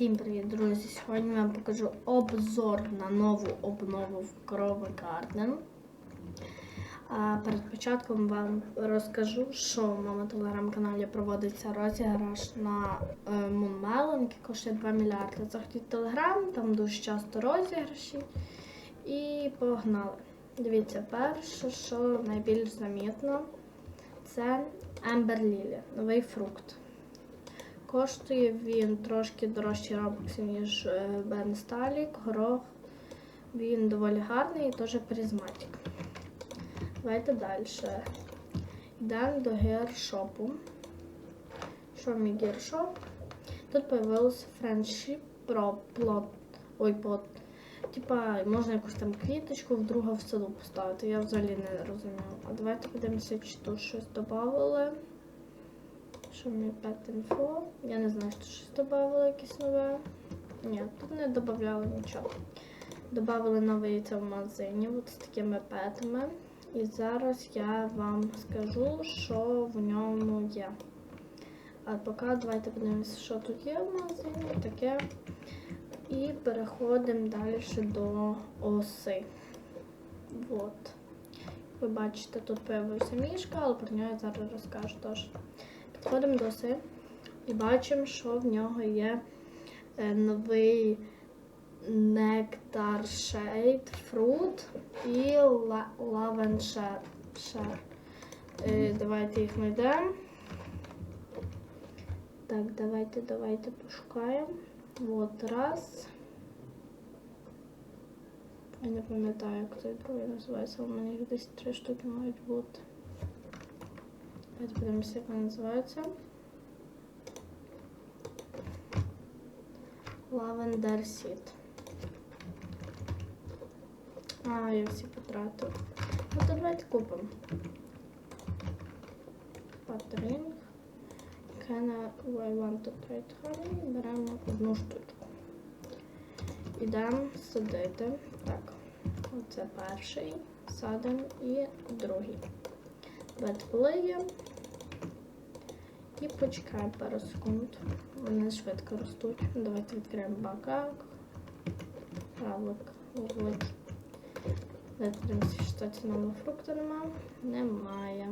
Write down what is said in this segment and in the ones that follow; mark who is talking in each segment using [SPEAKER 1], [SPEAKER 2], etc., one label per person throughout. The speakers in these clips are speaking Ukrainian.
[SPEAKER 1] Всім привіт, друзі! Сьогодні я вам покажу обзор на нову обнову в Крова. А перед початком вам розкажу, що в моєму телеграм-каналі проводиться розіграш на е, Moon Melon, який коштує 2 мільярди. Заходіть в телеграм, там дуже часто розіграші. І погнали. Дивіться, перше, що найбільш замітно, це Ембер Лілі, новий фрукт. Коштує він трошки дорожче робоксів, ніж е, Бен Сталік, горох. Він доволі гарний і теж призматик. Давайте далі. Йдемо до гіршопу. Що мій гіршоп? Тут появився Friendship про плод. Ой, плод. Типа, можна якусь там квіточку вдруге в саду поставити. Я взагалі не розумію. А давайте подивимося, чи тут щось додали. Що мені Info? Я не знаю, що щось додали якесь нове. Ні, тут не додавали нічого. Добавили нове яйце в магазині от з такими петами. І зараз я вам скажу, що в ньому є. А поки давайте подивимося, що тут є в магазині. Таке. І переходимо далі до оси. От. Ви бачите, тут появився мішка, але про нього я зараз розкажу теж. Підходимо до оси і бачимо, що в нього є е, новий нектар шейд, фрут і лавен. Давайте їх знайдемо. Так, давайте, давайте пошукаємо. От раз. Я не пам'ятаю, як цей другий називається, в мене їх десь три штуки мають бути. Давайте подивимося, як вона називається. Lavender Seed. А, я всі потратила. Ну, то давайте купимо. Патринг. Can I want to trade honey? Беремо одну штучку. Ідемо садити. Так, оце перший. Садимо і другий. Полиємо. І почекаємо пару секунд. Вони швидко ростуть. Давайте відкриємо бакак. Равлик, вуглик. Подивимося, що це нового фрукту нема. Немає.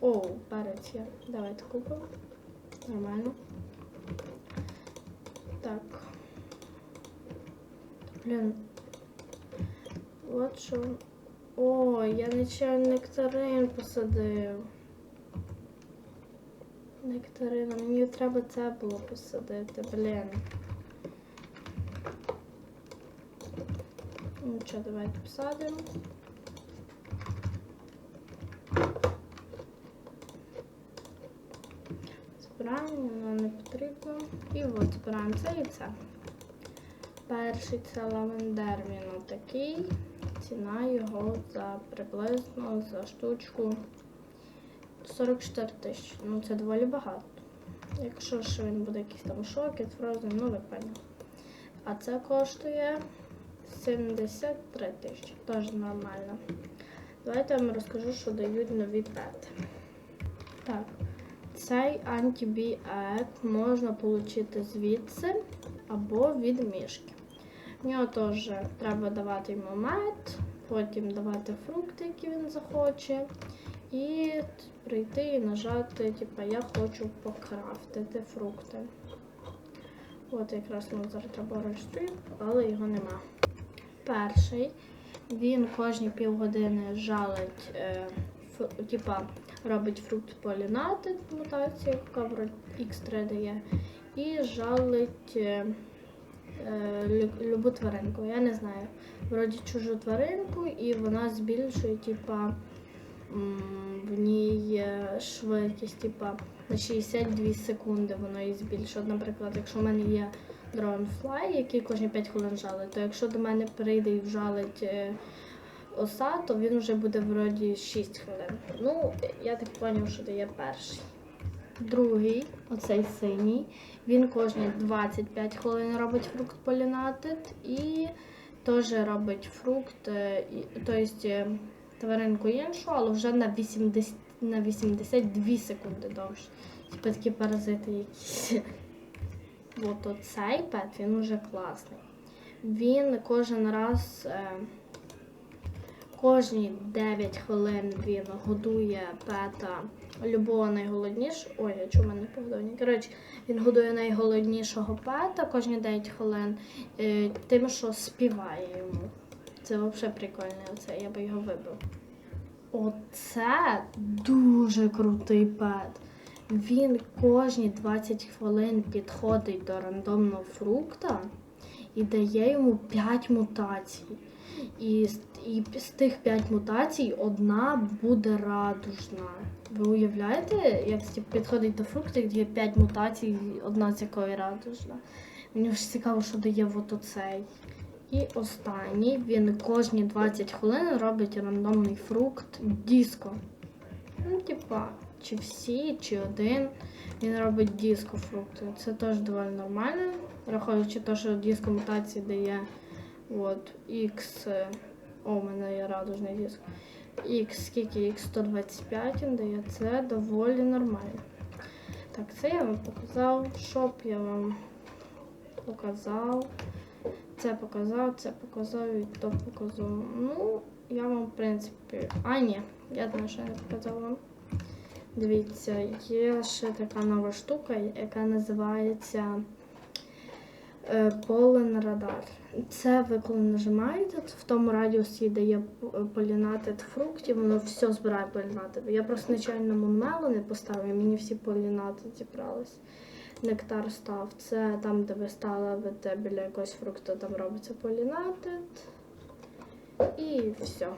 [SPEAKER 1] О, перець є. Давайте купимо. Нормально. Так. Блін. От що. О, я нечайно нектарин посадив. Нектарина, мені треба це було посадити, блін. Ну що, давайте посадимо. Збираємо, воно не потрібно. І от збираємо це і це. Перший це лавендер, він отакий. Ціна його за приблизно за штучку 44 тисячі. Ну це доволі багато. Якщо ж він буде якийсь там шокет, фрозен, ну ви. А це коштує 73 тисячі. Теж нормально. Давайте я вам розкажу, що дають нові пети. Так, цей антибіек можна отримати звідси або від мішки. В нього теж треба давати йому мед, потім давати фрукти, які він захоче. І прийти і нажати, типу, я хочу покрафтити фрукти. От якраз нам зараз треба але його нема. Перший, він кожні півгодини жалить, е, типа, робить фрукт полінати, мутацію, яка в X3 дає, і жалить е, е, любу тваринку. Я не знаю. Вроді чужу тваринку, і вона збільшує, типа швидкість типа, на 62 секунди воно її збільшує. Наприклад, якщо в мене є Dragonfly, який кожні 5 хвилин жалить, то якщо до мене прийде і вжалить е, оса, то він вже буде вроді 6 хвилин. Ну, я так зрозумів, що дає перший. Другий, оцей синій, він кожні 25 хвилин робить фрукт полінатит і теж робить фрукт, тобто тваринку іншу, але вже на 80, на 82 секунди довше. Типу такі паразити якісь. от оцей пет, він уже класний. Він кожен раз, е, кожні 9 хвилин він годує пета любого найголовнішого. Ой, я чому мене погодовані? Коротше, він годує найголовнішого пета кожні 9 хвилин, е, тим, що співає йому. Це взагалі прикольно, оце, я би його вибив. Оце дуже крутий пет. Він кожні 20 хвилин підходить до рандомного фрукта і дає йому 5 мутацій. І, і з тих 5 мутацій одна буде радужна. Ви уявляєте, як підходить до фрукта, де є 5 мутацій, одна з якої радужна. Мені ж цікаво, що дає от оцей. І останній, він кожні 20 хвилин робить рандомний фрукт диско. Ну, типа, чи всі, чи один. Він робить диско фрукти. Це теж доволі нормально, враховуючи те, що диско мутації дає от, X. О, у мене є радужний диск. X, скільки X 125 він дає, це доволі нормально. Так, це я вам показав. Шоп я вам показав. Це показав, це показав і то показав. Ну, я вам, в принципі. А, ні, я знаю, що я не показав вам. Дивіться, є ще така нова штука, яка називається е, Pollen Radar. Це ви коли нажимаєте, в тому радіусі, де є полінатит фруктів, воно все збирає полінатит. Я просто нечайно мунмело не поставив, і мені всі полінати зібрались. Нектар став. Це там, де ви ставите біля якогось фрукту, там робиться полінатит. І все.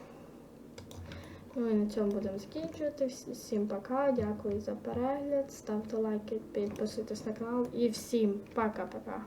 [SPEAKER 1] Ну і на цьому будемо закінчувати. Всім пока, дякую за перегляд. Ставте лайки, підписуйтесь на канал і всім пока-пока.